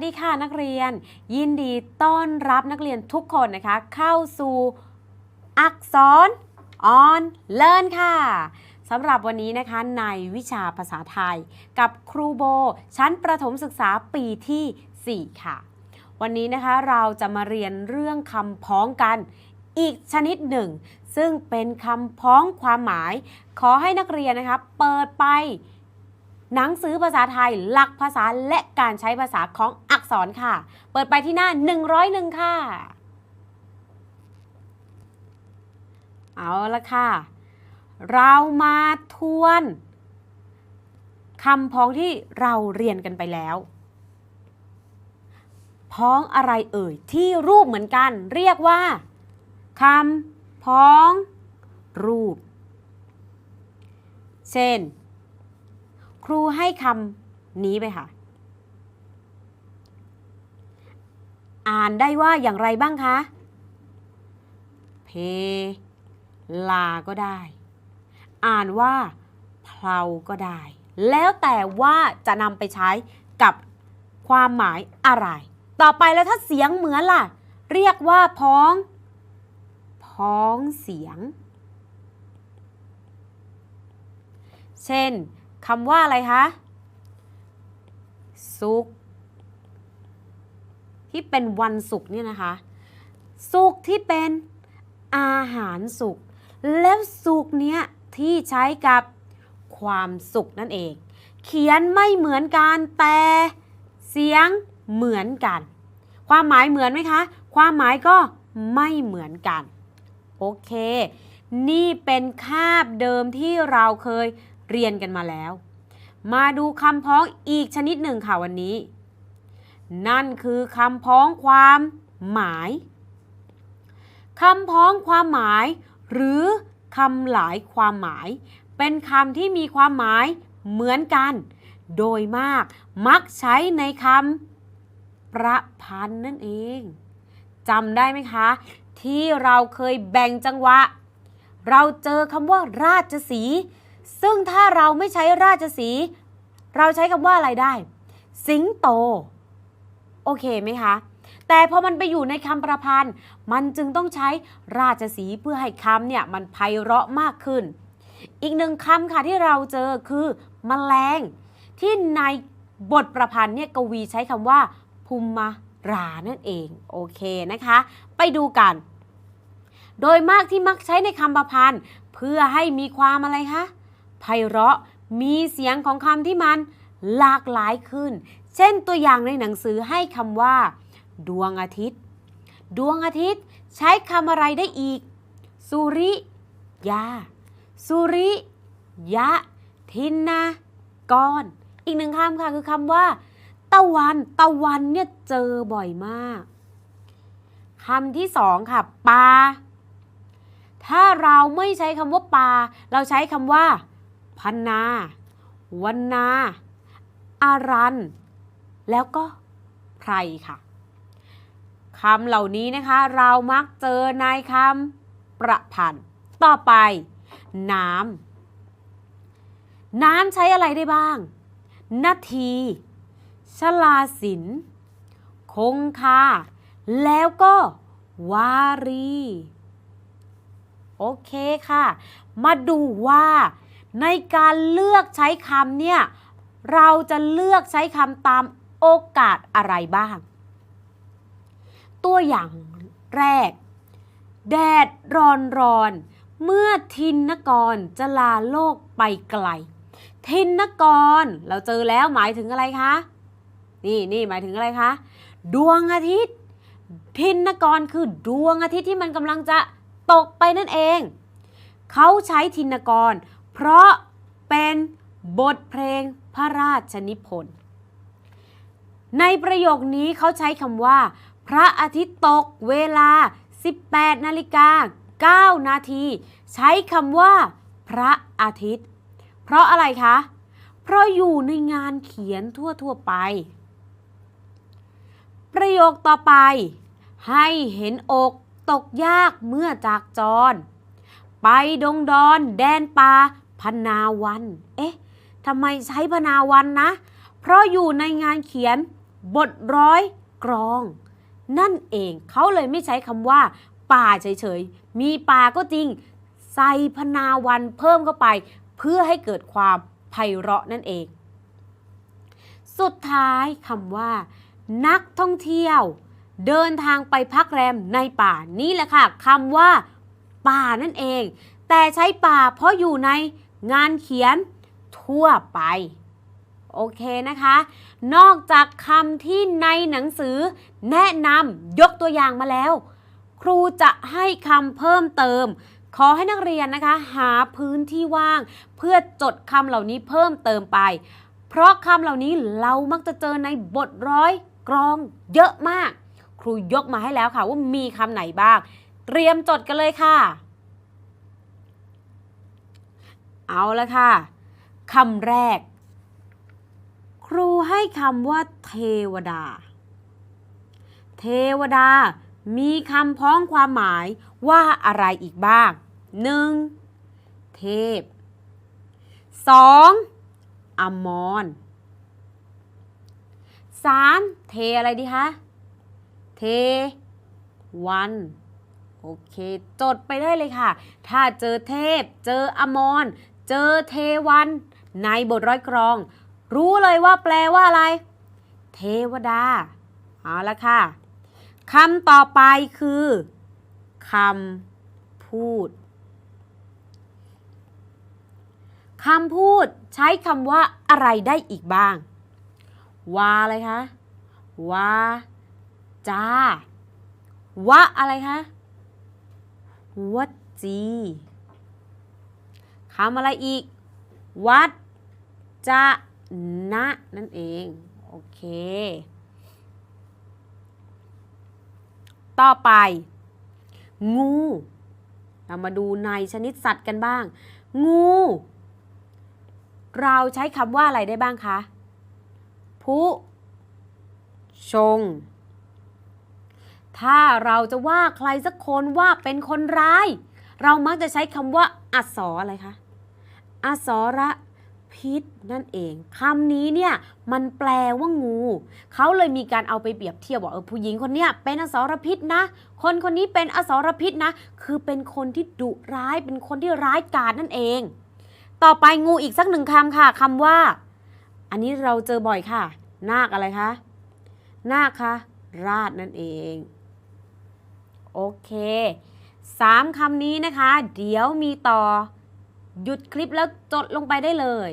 สวัสดีค่ะนักเรียน ยินดีต้อนรับนักเรียนทุกคนนะคะ เข้าสู่อักษรออนเลิร์นค่ะสำหรับวันนี้นะคะในวิชาภาษาไทย กับครูโบ ชั้นประถมศึกษาปีที่ 4 ค่ะ วันนี้นะคะเราจะมาเรียนเรื่องคำพ้องกัน อีกชนิดหนึ่ง ซึ่งเป็นคำพ้องความหมาย ขอให้นักเรียนนะคะเปิดไป หนังสือภาษาไทย หลักภาษาและการใช้ภาษาของอักษรค่ะ เปิดไปที่หน้า 101 ค่ะ เอาละค่ะ เรามาทวนคำพ้องที่เราเรียนกันไปแล้ว พ้องอะไรเอ่ย ที่รูปเหมือนกัน เรียกว่าคำพ้องรูป เช่น ครูให้คำนี้ไปค่ะ อ่านได้ว่าอย่างไรบ้างคะ เพ ลาก็ได้ อ่านว่าเพลาก็ได้ แล้วแต่ว่าจะนำไปใช้กับความหมายอะไร ต่อไปแล้วถ้าเสียงเหมือนล่ะ เรียกว่าพ้อง พ้องเสียง เช่น คำว่าอะไรคะสุกที่เป็นวันศุกเนี่ยนะคะ สุกที่เป็นอาหารสุกแล้วสุกเนี้ยที่ใช้กับความสุขนั่นเอง เขียนไม่เหมือนกันแต่เสียงเหมือนกัน ความหมายเหมือนไหมคะ ความหมายก็ไม่เหมือนกัน โอเค นี่เป็นคาบเดิมที่เราเคย เรียนกันมาแล้ว มาดูคำพ้องอีกชนิดหนึ่งค่ะวันนี้ นั่นคือคำพ้องความหมายคำพ้องความหมาย หรือคำหลายความหมาย เป็นคำที่มีความหมายเหมือนกัน โดยมากมักใช้ในคำประพันธ์นั่นเองจำได้ไหมคะ ที่เราเคยแบ่งจังหวะ เราเจอคำว่าราชสี ซึ่งถ้าเราไม่ใช้ราชสี เราใช้คำว่าอะไรได้ สิงโต โอเคไหมคะ แต่พอมันไปอยู่ในคำประพันธ์ มันจึงต้องใช้ราชสีเพื่อให้คำเนี่ยมันไพเราะมากขึ้น อีกหนึ่งคำค่ะที่เราเจอคือมแมลง ที่ในบทประพันธ์เนี่ยกวีใช้คำว่าภูมิมารานั่นเอง โอเคนะคะ ไปดูกัน โดยมากที่มักใช้ในคำประพันธ์ เพื่อให้มีความอะไรคะ ไพเราะมีเสียงของคำที่มันหลากหลายขึ้น เช่นตัวอย่างในหนังสือให้คำว่า ดวงอาทิตย์ ดวงอาทิตย์ใช้คำอะไรได้อีก สุริยา สุริยะ ทินนากรอีกหนึ่งคำค่ะคือคำว่า ตะวัน ตะวันเนี่ยเจอบ่อยมากคำที่สองค่ะปลาถ้าเราไม่ใช้คำว่าปลาเราใช้คำว่า พันนา วันนา อารัน แล้วก็ไพรค่ะคำเหล่านี้นะคะ เรามักเจอในคำประพันธ์ ต่อไป น้ำ น้ำใช้อะไรได้บ้าง นาที ชลาสิน คงคา แล้วก็วารี โอเคค่ะ มาดูว่า ในการเลือกใช้คำเนี่ยเราจะเลือกใช้คำตามโอกาสอะไรบ้าง ตัวอย่างแรก แดดร้อนร้อน เมื่อทินนกรจะลาโลกไปไกล ทินนกรเราเจอแล้วหมายถึงอะไรคะ นี่นี่หมายถึงอะไรคะ ดวงอาทิตย์ ทินนกรคือดวงอาทิตย์ที่มันกำลังจะตกไปนั่นเอง เขาใช้ทินกร เพราะเป็นบทเพลงพระราชนิพนธ์ ในประโยคนี้เขาใช้คำว่า พระอาทิตย์ตกเวลา 18 นาฬิกา 9 นาที ใช้คำว่า พระอาทิตย์ เพราะอะไรคะ เพราะอยู่ในงานเขียนทั่ว ๆ ไป ประโยคต่อไป ให้เห็นอกตกยากเมื่อจากจร ไปดงดอนแดนป่า พนาวัน เอ๊ะทำไมใช้พนาวันนะ เพราะอยู่ในงานเขียนบทร้อยกรอง นั่นเองเขาเลยไม่ใช้คำว่า ป่าเฉยๆ มีป่าก็จริง ใส่พนาวันเพิ่มเข้าไป เพื่อให้เกิดความไพเราะนั่นเอง สุดท้ายคำว่า นักท่องเที่ยว เดินทางไปพักแรมในป่านี่แหละค่ะคำว่า ป่านั่นเอง แต่ใช้ป่าเพราะอยู่ใน งานเขียนทั่วไป โอเคนะคะ นอกจากคำที่ในหนังสือแนะนำยกตัวอย่างมาแล้ว ครูจะให้คำเพิ่มเติม ขอให้นักเรียนนะคะ หาพื้นที่ว่าง เพื่อจดคำเหล่านี้เพิ่มเติมไป เพราะคำเหล่านี้เรามักจะเจอในบทร้อยกรองเยอะมาก ครูยกมาให้แล้วค่ะว่ามีคำไหนบ้าง เตรียมจดกันเลยค่ะ เอาละค่ะคำแรก ครูให้คำว่าเทวดา เทวดามีคำพ้องความหมายว่าอะไรอีกบ้าง 1. เทพ 2. อมร 3. เทอะไรดีคะ เทวันโอเค จดไปได้เลยค่ะ ถ้าเจอเทพ เจออมร เจอเทวัน ในบทร้อยกรอง รู้เลยว่าแปลว่าอะไร เทวดา เอาละค่ะคำต่อไปคือคำพูดคำพูดใช้คำว่าอะไรได้อีกบ้าง วาอะไรคะวาจาวะอะไรคะวัจจี คำอะไรอีก วัดจะนะนั่นเอง โอเค ต่อไป งู เรามาดูในชนิดสัตว์กันบ้าง งู เราใช้คำว่าอะไรได้บ้างคะ ผู้ชง ถ้าเราจะว่าใครสักคนว่าเป็นคนร้าย เรามักจะใช้คำว่า อัศรอะไรคะอสรพิษนั่นเองคำนี้เนี่ยมันแปลว่างู เขาเลยมีการเอาไปเปรียบเทียบว่าเออผู้หญิงคนเนี้ยเป็นอสรพิษนะ คนคนนี้เป็นอสรพิษนะ คือเป็นคนที่ดุร้ายเป็นคนที่ร้ายกาจนั่นเอง ต่อไปงูอีกสักหนึ่งคำค่ะคำว่า อันนี้เราเจอบ่อยค่ะ นาคอะไรคะนาคคะราชนั่นเอง โอเค สามคำนี้นะคะ เดี๋ยวมีต่อ หยุดคลิปแล้วจดลงไปได้เลย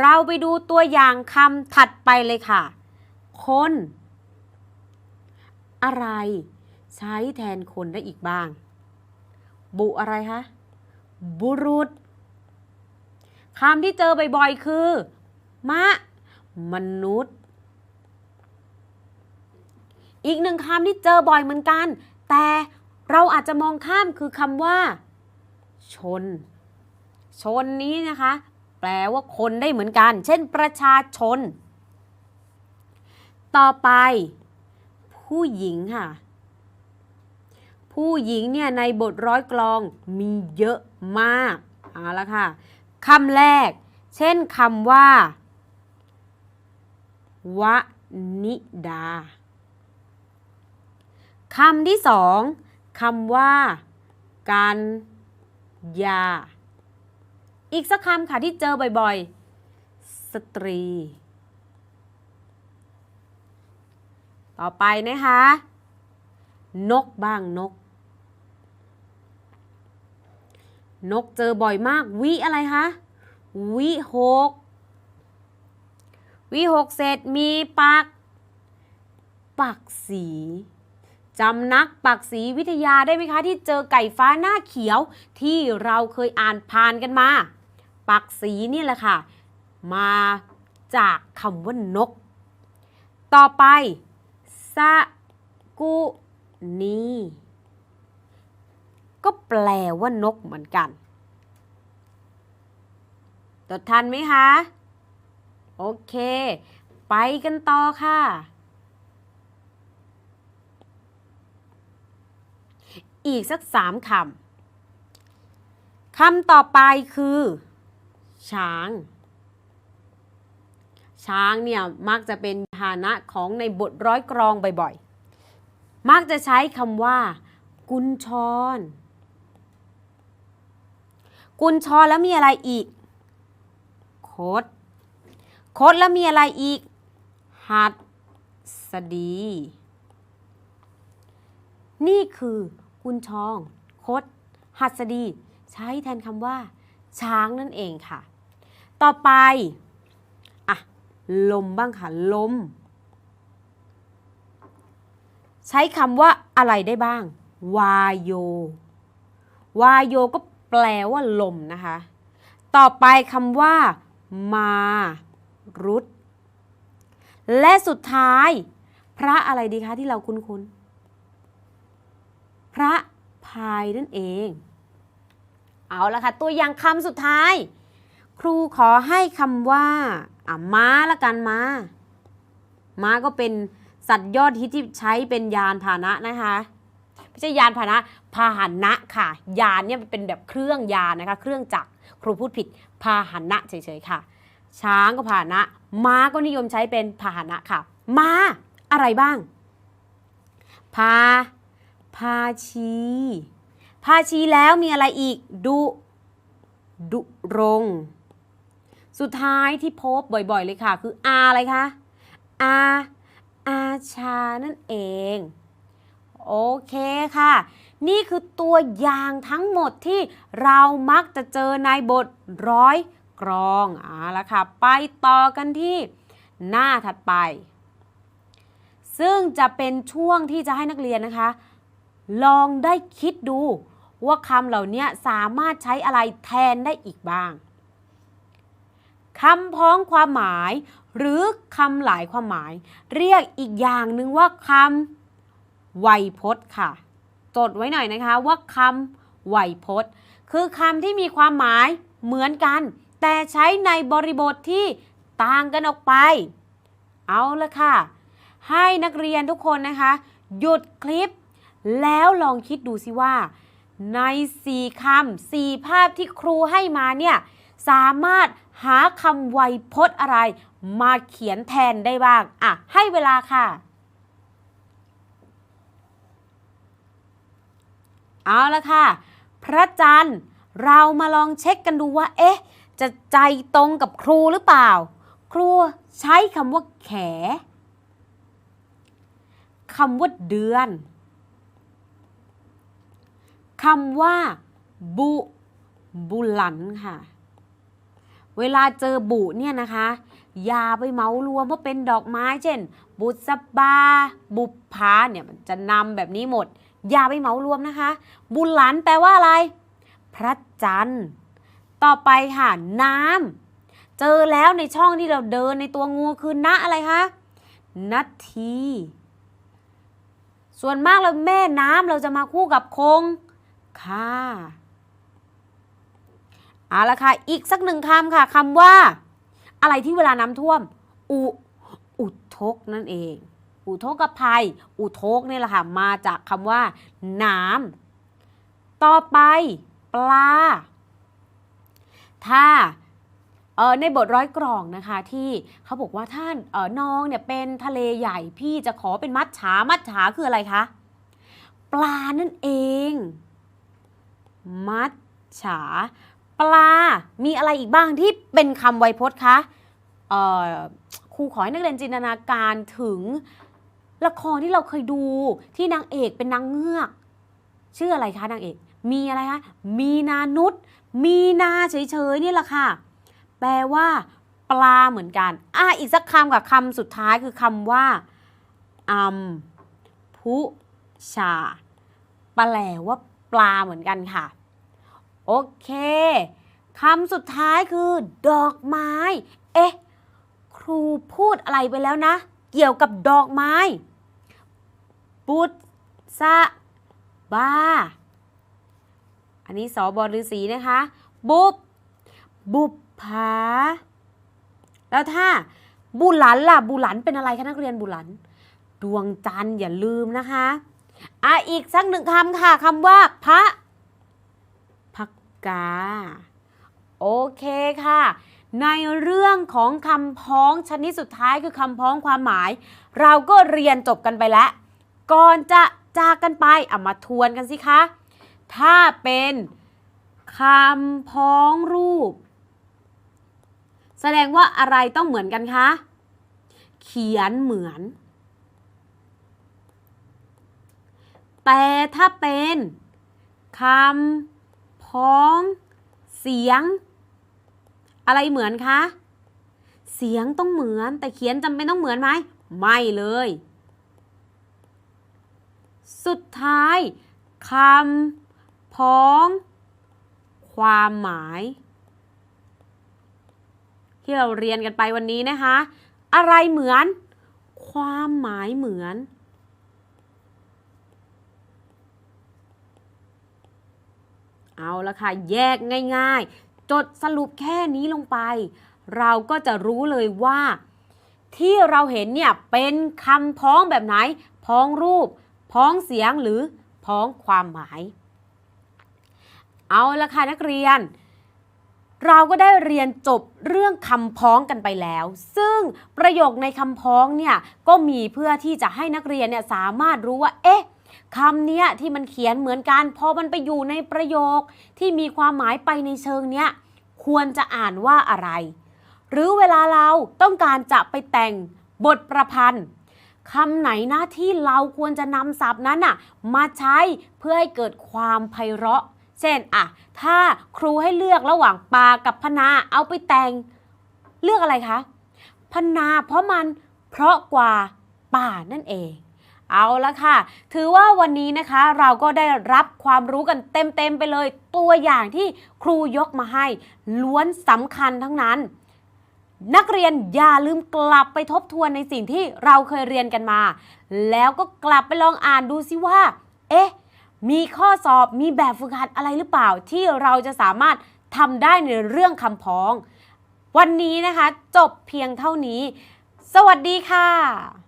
เราไปดูตัวอย่างคำถัดไปเลยค่ะ คน อะไร ใช้แทนคนได้อีกบ้าง บุอะไรคะ บุรุษคำที่เจอบ่อยๆคือ มะ มนุษย์ อีกหนึ่งคำที่เจอบ่อยเหมือนกัน แต่เราอาจจะมองข้ามคือคำว่า ชน ชนนี้นะคะ แปลว่าคนได้เหมือนกัน เช่น ประชาชน ต่อไป ผู้หญิงค่ะ ผู้หญิงเนี่ยในบทร้อยกลองมีเยอะมากเอาละค่ะคำแรก เช่นคำว่า วนิดา คำที่สองคำว่ากันยา อีกสักคำค่ะที่เจอบ่อยๆ สตรี ต่อไปนะคะ นกบ้างนก นกเจอบ่อยมาก วิอะไรคะวิหกวิหกเศษมีปัก ปักสี จำนักปักสีวิทยาได้ไหมคะที่เจอไก่ฟ้าหน้าเขียวที่เราเคยอ่านผ่านกันมา ปักสีนี่แหละค่ะ มาจากคำว่านก ต่อไปสะกุนีก็แปลว่านกเหมือนกันจดทันไหมคะ โอเค ไปกันต่อค่ะ อีกสักสามคำคำต่อไปคือ ช้าง ช้างเนี่ยมักจะเป็นพาหนะของในบทร้อยกรองบ่อยๆ มักจะใช้คำว่า กุญชร กุญชรแล้วมีอะไรอีก โคดคดแล้วมีอะไรอีก หัดสดี นี่คือ กุญชอง คด หัสดี ใช้แทนคำว่า ช้างนั่นเองค่ะ ต่อไปอะลมบ้างค่ะ ลม ใช้คำว่าอะไรได้บ้าง วายโย วายโยก็แปลว่าลมนะคะ ต่อไปคำว่า มารุดและสุดท้าย พระอะไรดีคะที่เราคุ้นๆ ระพายนั่นเอง เอาละค่ะ ตัวอย่างคำสุดท้าย ครูขอให้คำว่าอะม้าละกันม้า ม้าก็เป็นสัตว์ยอดฮิตที่ใช้เป็นยานพาหนะนะคะไม่ใช่ยานพาหนะพาหนะค่ะ ยานเนี่ยเป็นแบบเครื่องยานนะคะ เครื่องจักรครูพูดผิดพาหนะเฉยๆค่ะ ช้างก็พาหนะ ม้าก็นิยมใช้เป็นพาหนะค่ะ ม้าอะไรบ้าง พา พาชีพาชีแล้วมีอะไรอีก ดุดุรง สุดท้ายที่พบบ่อยๆเลยค่ะ คืออาอะไรคะอาอาชานั่นเอง โอเคค่ะ นี่คือตัวอย่างทั้งหมดที่เรามักจะเจอในบทร้อยกรองอ่าละค่ะ ไปต่อกันที่หน้าถัดไป ซึ่งจะเป็นช่วงที่จะให้นักเรียนนะคะ ลองได้คิดดูว่าคำเหล่านี้สามารถใช้อะไรแทนได้อีกบ้างคำพ้องความหมาย หรือคำหลายความหมาย เรียกอีกอย่างหนึ่งว่าคำไวยพจน์ค่ะ จดไว้หน่อยนะคะว่าคำไวยพจน์ คือคำที่มีความหมายเหมือนกัน แต่ใช้ในบริบทที่ต่างกันออกไป เอาละค่ะ ให้นักเรียนทุกคนนะคะ หยุดคลิป แล้วลองคิดดูสิว่า ใน4คำ4ภาพที่ครูให้มาเนี่ยสามารถหาคำไวยพจน์อะไร มาเขียนแทนได้บ้าง อะ ให้เวลาค่ะ เอาละค่ะ พระจันทร์เรามาลองเช็คกันดูว่า เอ๊ะ จะใจตรงกับครูหรือเปล่า ครูใช้คำว่าแขคำว่าเดือน คำว่า บุบุหลันค่ะ เวลาเจอบุเนี่ยนะคะ อย่าไปเมารวมว่าเป็นดอกไม้ เช่น บุษบา บุปผาเนี่ยมันจะนำแบบนี้หมด อย่าไปเมารวมนะคะ บุหลันแปลว่าอะไร พระจันทร์ ต่อไปค่ะน้ำเจอแล้วในช่องที่เราเดินในตัวงูคือณอะไรคะนาที ส่วนมากเราแม่น้ำเราจะมาคู่กับคง ค่าเอาละค่ะ อีกสักหนึ่งคำค่ะคำว่า อะไรที่เวลาน้ำท่วม อุ อุทกนั่นเอง อุทกภัย อุทกนี่แหละค่ะ มาจากคำว่า น้ำต่อไป ปลา ถ้าในบทร้อยกรองนะคะที่เขาบอกว่าท่านน้องเนี่ยเป็นทะเลใหญ่พี่จะขอเป็นมัดฉามัดฉาคืออะไรคะ ปลานั่นเอง มัดฉา ปลา มีอะไรอีกบ้างที่เป็นคำไวยพจน์คะครูขอให้นักเรียนจินตนาการถึงละครที่เราเคยดูที่นางเอกเป็นนางเงือก ชื่ออะไรคะนางเอก มีอะไรคะ มีนานุษมีนาเฉยๆนี่แหละค่ะ แปลว่า ปลาเหมือนกัน อะอีกสักคำกับคำสุดท้ายคือคำว่าอัมพุชาแปลว่าปลาเหมือนกันค่ะ โอเคคำสุดท้ายคือ ดอกไม้ เอ๊ะ ครูพูดอะไรไปแล้วนะ เกี่ยวกับดอกไม้ ปุตสะบา อันนี้สอบอฤษีนะคะ บุบ บุปผา แล้วถ้าบุหลันล่ะ บุหลันเป็นอะไรคะนักเรียนบุหลัน ดวงจันทร์อย่าลืมนะคะ อะอีกสักหนึ่งคำค่ะคำว่าพระ กา โอเคค่ะ ในเรื่องของคำพ้องชนิดสุดท้ายคือคำพ้องความหมาย เราก็เรียนจบกันไปแล้ว ก่อนจะจากกันไปเอามาทวนกันสิคะ ถ้าเป็นคำพ้องรูป แสดงว่าอะไรต้องเหมือนกันคะ เขียนเหมือน แต่ถ้าเป็นคำ พ้อง เสียง อะไรเหมือนคะ เสียงต้องเหมือน แต่เขียนจำเป็นต้องเหมือนไหม ไม่เลย สุดท้ายคำพ้อง ความหมาย ที่เราเรียนกันไปวันนี้นะคะ อะไรเหมือน ความหมายเหมือน เอาละค่ะ แยกง่ายๆ จดสรุปแค่นี้ลงไป เราก็จะรู้เลยว่า ที่เราเห็นเนี่ยเป็นคำพ้องแบบไหน พ้องรูป พ้องเสียงหรือพ้องความหมาย เอาละค่ะนักเรียน เราก็ได้เรียนจบเรื่องคำพ้องกันไปแล้ว ซึ่งประโยคในคำพ้องเนี่ยก็มีเพื่อที่จะให้นักเรียนเนี่ยสามารถรู้ว่า เอ๊ะ คำเนี้ยที่มันเขียนเหมือนกัน พอมันไปอยู่ในประโยคที่มีความหมายไปในเชิงเนี้ยควรจะอ่านว่าอะไร หรือเวลาเราต้องการจะไปแต่งบทประพันธ์คำไหนนะที่เราควรจะนำศัพท์นั้นน่ะมาใช้เพื่อให้เกิดความไพเราะ เช่นอะถ้าครูให้เลือกระหว่างปลากับพนาเอาไปแต่ง เลือกอะไรคะพนาเพราะมันเพราะกว่าป่านั่นเอง เอาละค่ะ ถือว่าวันนี้นะคะเราก็ได้รับความรู้กันเต็มๆไปเลย ตัวอย่างที่ครูยกมาให้ ล้วนสำคัญทั้งนั้น นักเรียนอย่าลืมกลับไปทบทวนในสิ่งที่เราเคยเรียนกันมา แล้วก็กลับไปลองอ่านดูซิว่า เอ๊ะ มีข้อสอบมีแบบฝึกหัดอะไรหรือเปล่า ที่เราจะสามารถทำได้ในเรื่องคำพ้อง วันนี้นะคะ จบเพียงเท่านี้ สวัสดีค่ะ